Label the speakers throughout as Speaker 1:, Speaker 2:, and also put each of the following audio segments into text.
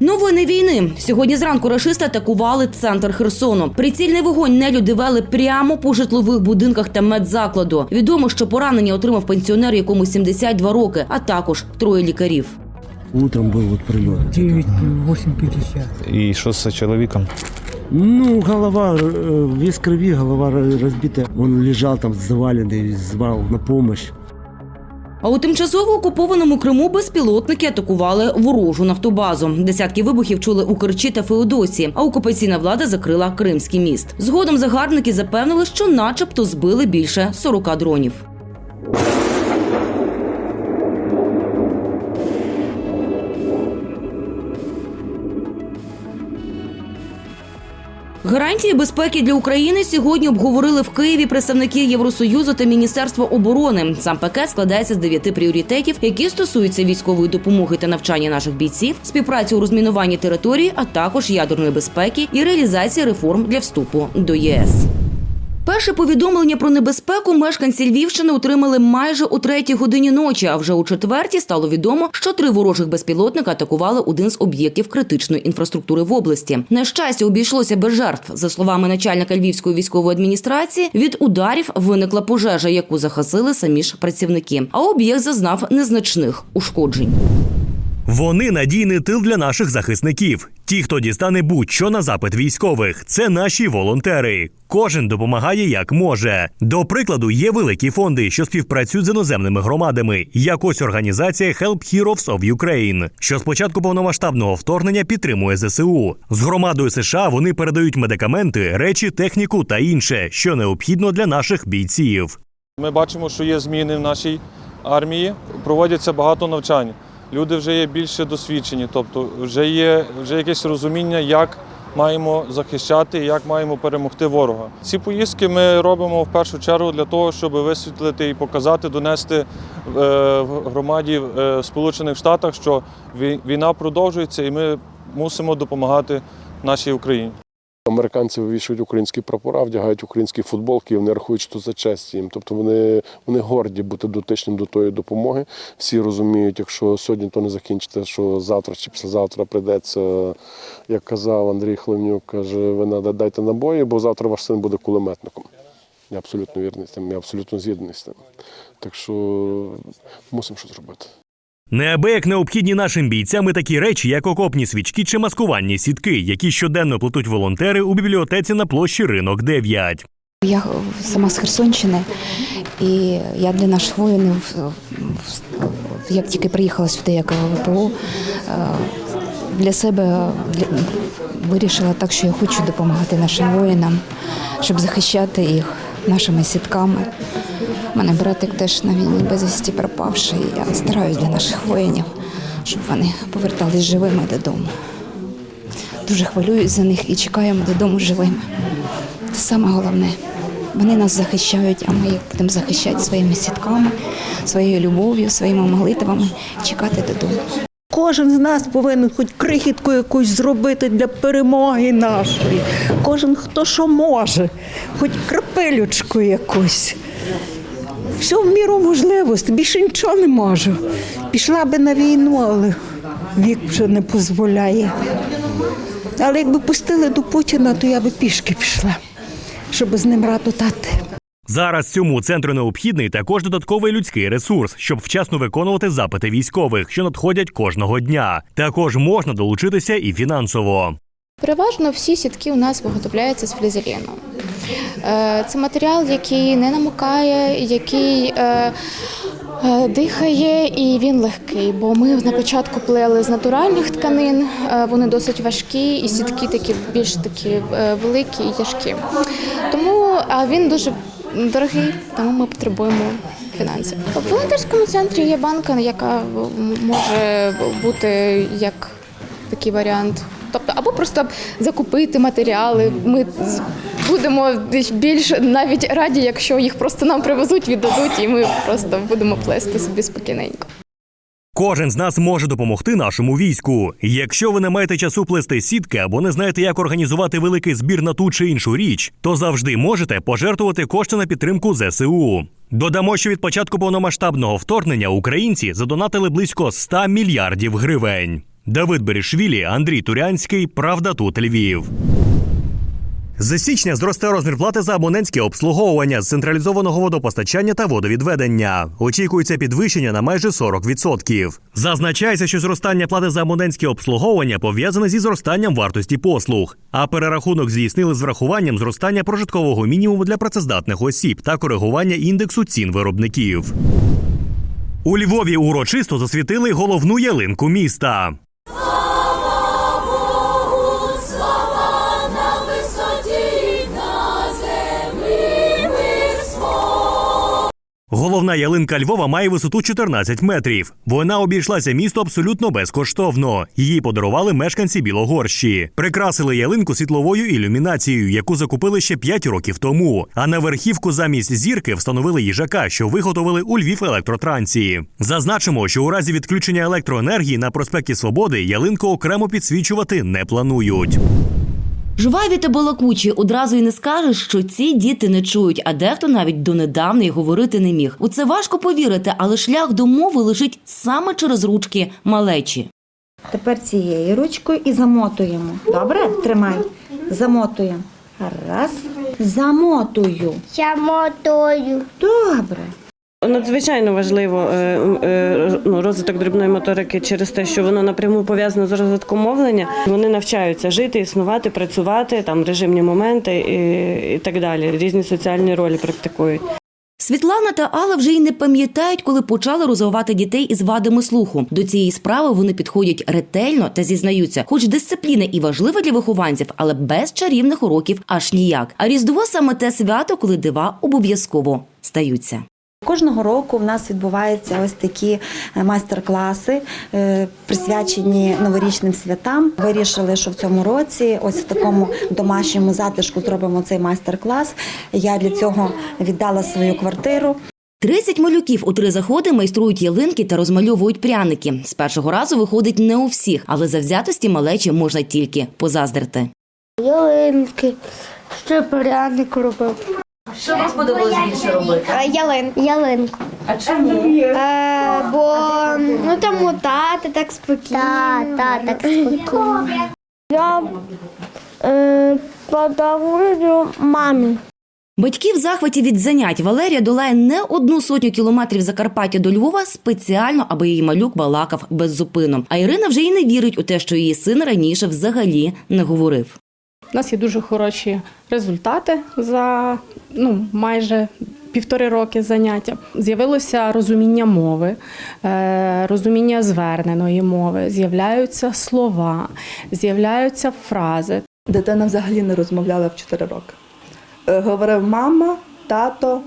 Speaker 1: Новини війни сьогодні зранку рашисти атакували центр Херсону. Прицільний вогонь нелюди вели прямо по житлових будинках та медзакладу. Відомо, що поранення отримав пенсіонер, якому 72 роки, а також троє лікарів.
Speaker 2: Утром был вот прилет.
Speaker 3: 9, 8,50.
Speaker 4: І що з чоловіком?
Speaker 2: Ну, голова, э, весь в крови, голова ра- разбита. Он лежал там заваленный, звал на помощь.
Speaker 1: А у тимчасово окупованому Криму безпілотники атакували ворожу нафтобазу. Десятки вибухів чули у Керчі та Феодосії, а окупаційна влада закрила Кримський міст. Згодом загарбники запевнили, що, начебто, збили більше 40 дронів. Гарантії безпеки для України сьогодні обговорили в Києві представники Євросоюзу та Міністерства оборони. Сам пакет складається з дев'яти пріоритетів, які стосуються військової допомоги та навчання наших бійців, співпраці у розмінуванні території, а також ядерної безпеки і реалізації реформ для вступу до ЄС. Перше повідомлення про небезпеку мешканці Львівщини отримали майже о третій годині ночі. А вже у четвертій стало відомо, що три ворожих безпілотника атакували один з об'єктів критичної інфраструктури в області. На щастя, обійшлося без жертв. За словами начальника Львівської військової адміністрації, від ударів виникла пожежа, яку захасили самі ж працівники. А об'єкт зазнав незначних ушкоджень.
Speaker 5: Вони надійний тил для наших захисників. Ті, хто дістане будь-що на запит військових, це наші волонтери. Кожен допомагає як може. До прикладу, є великі фонди, що співпрацюють з іноземними громадами, як ось організація Help Heroes of Ukraine, що з початку повномасштабного вторгнення підтримує ЗСУ. З громадою США вони передають медикаменти, речі, техніку та інше, що необхідно для наших бійців.
Speaker 6: Ми бачимо, що є зміни в нашій армії, проводяться багато навчань. Люди вже є більше досвідчені, тобто вже є вже якесь розуміння, як маємо захищати, як маємо перемогти ворога. Ці поїздки ми робимо в першу чергу для того, щоб висвітлити і показати, донести е, в громаді в Сполучених Штатах, що вій- війна продовжується, і ми мусимо допомагати нашій Україні.
Speaker 7: Американці вивішують українські прапора, вдягають українські футболки, і вони рахують, що це честь їм. Тобто вони, вони горді бути дотичним до тої допомоги. Всі розуміють, якщо сьогодні то не закінчиться, що завтра чи післязавтра прийдеться, як казав Андрій Хливнюк, каже, ви надо дайте набої, бо завтра ваш син буде кулеметником. Я абсолютно вірний з тим, я абсолютно згідний з тим. Так що мусимо щось робити.
Speaker 5: Неабияк необхідні нашим бійцям і такі речі, як окопні свічки чи маскувальні сітки, які щоденно плетуть волонтери у бібліотеці на площі Ринок 9.
Speaker 8: Я сама з Херсонщини, і я для наших воїнів, як тільки приїхала сюди, як ВПО, е, для себе вирішила так, що я хочу допомагати нашим воїнам, щоб захищати їх нашими сітками. У мене братик теж на війні безвісті пропавший. Я стараюсь для наших воїнів, щоб вони повертались живими додому. Дуже хвилююсь за них і чекаємо додому живими. Це саме головне. Вони нас захищають, а ми їх будемо захищати своїми сітками, своєю любов'ю, своїми молитвами, чекати додому.
Speaker 9: Кожен з нас повинен хоч крихітку якусь зробити для перемоги нашої. Кожен хто що може, хоч крапелючку якусь. Все в міру можливості, більше нічого не можу. Пішла би на війну, але вік вже не дозволяє. Але якби пустили до Путіна, то я би пішки пішла, щоб з ним раду дати.
Speaker 5: Зараз цьому центру необхідний також додатковий людський ресурс, щоб вчасно виконувати запити військових, що надходять кожного дня. Також можна долучитися і фінансово.
Speaker 10: Переважно всі сітки у нас виготовляються з флізеліну. Е, Це матеріал, який не намокає, який е, е, дихає і він легкий. Бо ми на початку плели з натуральних тканин, вони досить важкі, і сітки такі більш такі великі і тяжкі. Тому а він дуже дорогий, тому ми потребуємо фінансів. В волонтерському центрі є банка, яка може бути як такий варіант. Тобто, або просто закупити матеріали. Ми будемо більш навіть раді, якщо їх просто нам привезуть, віддадуть, і ми просто будемо плести собі спокійненько.
Speaker 5: Кожен з нас може допомогти нашому війську. Якщо ви не маєте часу плести сітки або не знаєте, як організувати великий збір на ту чи іншу річ, то завжди можете пожертвувати кошти на підтримку ЗСУ. Додамо, що від початку повномасштабного вторгнення українці задонатили близько 100 мільярдів гривень. Давид Берішвілі, Андрій Турянський. Правда тут Львів. З січня зросте розмір плати за абонентське обслуговування з централізованого водопостачання та водовідведення. Очікується підвищення на майже 40%. Зазначається, що зростання плати за абонентське обслуговування пов'язане зі зростанням вартості послуг. А перерахунок здійснили з врахуванням зростання прожиткового мінімуму для працездатних осіб та коригування індексу цін виробників. У Львові урочисто засвітили головну ялинку міста. Головна ялинка Львова має висоту 14 метрів. Вона обійшлася місто абсолютно безкоштовно. Її подарували мешканці Білогорщі. Прикрасили ялинку світловою ілюмінацією, яку закупили ще 5 років тому. А на верхівку замість зірки встановили їжака, що виготовили у Львів електротрансі. Зазначимо, що у разі відключення електроенергії на проспекті Свободи ялинку окремо підсвічувати не планують.
Speaker 1: Жваві та балакучі одразу й не скажеш, що ці діти не чують, а дехто навіть донедавна й говорити не міг. У це важко повірити, але шлях до мови лежить саме через ручки малечі.
Speaker 4: Тепер цією ручкою і замотуємо. Добре? Тримай. Замотуємо. Раз. Замотую.
Speaker 11: Я мотою.
Speaker 4: Добре.
Speaker 12: Надзвичайно важливо е, е, ну, розвиток дрібної моторики через те, що воно напряму пов'язано з розвитком мовлення. Вони навчаються жити, існувати, працювати, там режимні моменти і, і так далі. Різні соціальні ролі практикують.
Speaker 1: Світлана та Алла вже й не пам'ятають, коли почали розвивати дітей із вадами слуху. До цієї справи вони підходять ретельно та зізнаються, хоч дисципліна і важлива для вихованців, але без чарівних уроків аж ніяк. А різдво саме те свято, коли дива обов'язково стаються.
Speaker 4: Кожного року в нас відбуваються ось такі е, майстер-класи, е, присвячені новорічним святам. Вирішили, що в цьому році, ось в такому домашньому затишку, зробимо цей майстер-клас. Я для цього віддала свою квартиру.
Speaker 1: 30 малюків у три заходи майструють ялинки та розмальовують пряники. З першого разу виходить не у всіх, але завзятості малечі можна тільки позаздрити.
Speaker 11: Ялинки. Ще пряник робив.
Speaker 1: Що вам сподобалось більше робити?
Speaker 11: Ялин. Ялинку.
Speaker 1: А чому?
Speaker 11: Е, бо ну там мотати так спокійно. Так, так, так спокійно. Я е, подарую мамі.
Speaker 1: Батьки в захваті від занять Валерія долає не одну сотню кілометрів Закарпаття до Львова спеціально, аби її малюк балакав без зупину. А Ірина вже й не вірить у те, що її син раніше взагалі не говорив.
Speaker 13: У нас є дуже хороші результати за ну, майже півтори роки заняття. З'явилося розуміння мови, е, розуміння зверненої мови, з'являються слова, з'являються фрази.
Speaker 14: Дитина взагалі не розмовляла в 4 роки. Е, Говорив мама, тато,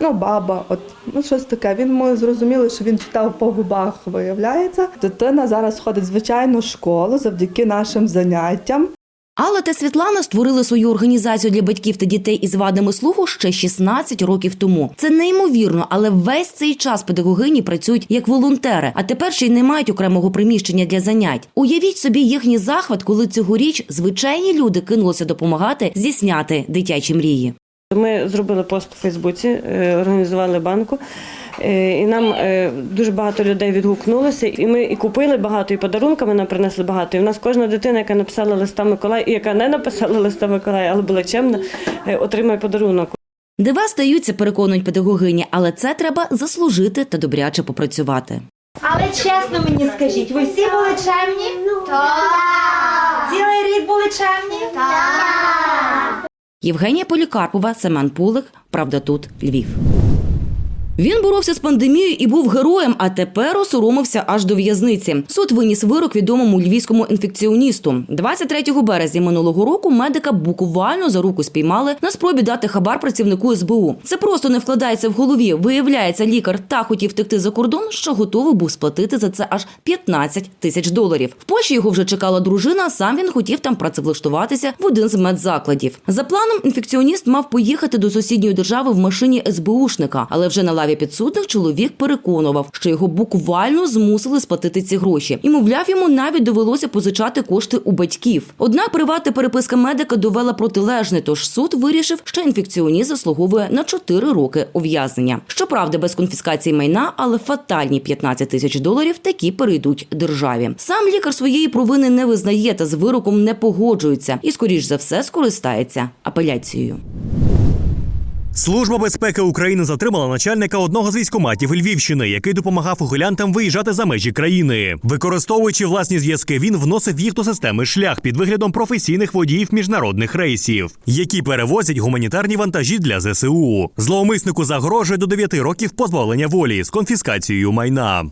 Speaker 14: ну, баба, от, ну щось таке. Він ми зрозуміли, що він читав по губах, виявляється. Дитина зараз ходить в звичайну школу завдяки нашим заняттям.
Speaker 1: Алла та Світлана створили свою організацію для батьків та дітей із вадами слуху ще 16 років тому. Це неймовірно, але весь цей час педагогині працюють як волонтери, а тепер ще й не мають окремого приміщення для занять. Уявіть собі їхній захват, коли цьогоріч звичайні люди кинулися допомагати здійсняти дитячі мрії.
Speaker 12: Ми зробили пост у Фейсбуці, е, організували банку, і нам е, дуже багато людей відгукнулося. І ми і купили багато, і подарунками нам принесли багато. І в нас кожна дитина, яка написала листа Миколая, і яка не написала листа Миколая, але була чемна, е, отримає подарунок.
Speaker 1: Дива стаються, переконують педагогині, але це треба заслужити та добряче попрацювати.
Speaker 4: Але чесно мені скажіть, ви всі були чемні? Так. Цілий рік були чемні? Так.
Speaker 1: Євгенія Полікарпова, Семен Пулик. Правда, тут Львів. Він боровся з пандемією і був героєм, а тепер осоромився аж до в'язниці. Суд виніс вирок відомому львівському інфекціоністу. 23 березня минулого року медика буквально за руку спіймали на спробі дати хабар працівнику СБУ. Це просто не вкладається в голові. Виявляється, лікар так хотів втекти за кордон, що готовий був сплатити за це аж 15 тисяч доларів. В Польщі його вже чекала дружина. Сам він хотів там працевлаштуватися в один з медзакладів. За планом інфекціоніст мав поїхати до сусідньої держави в машині СБУшника, але вже на лаві підсудних чоловік переконував, що його буквально змусили сплатити ці гроші. І мовляв, йому навіть довелося позичати кошти у батьків. Однак приватна переписка медика довела протилежне, тож суд вирішив, що інфекціоніст заслуговує на 4 роки ув'язнення. Щоправда, без конфіскації майна, але фатальні 15 тисяч доларів такі перейдуть державі. Сам лікар своєї провини не визнає та з вироком не погоджується і, скоріш за все, скористається апеляцією.
Speaker 5: Служба безпеки України затримала начальника одного з військоматів Львівщини, який допомагав ухилянтам виїжджати за межі країни. Використовуючи власні зв'язки, він вносив їх до системи шлях під виглядом професійних водіїв міжнародних рейсів, які перевозять гуманітарні вантажі для ЗСУ. Зловмиснику загрожує до 9 років позбавлення волі з конфіскацією майна.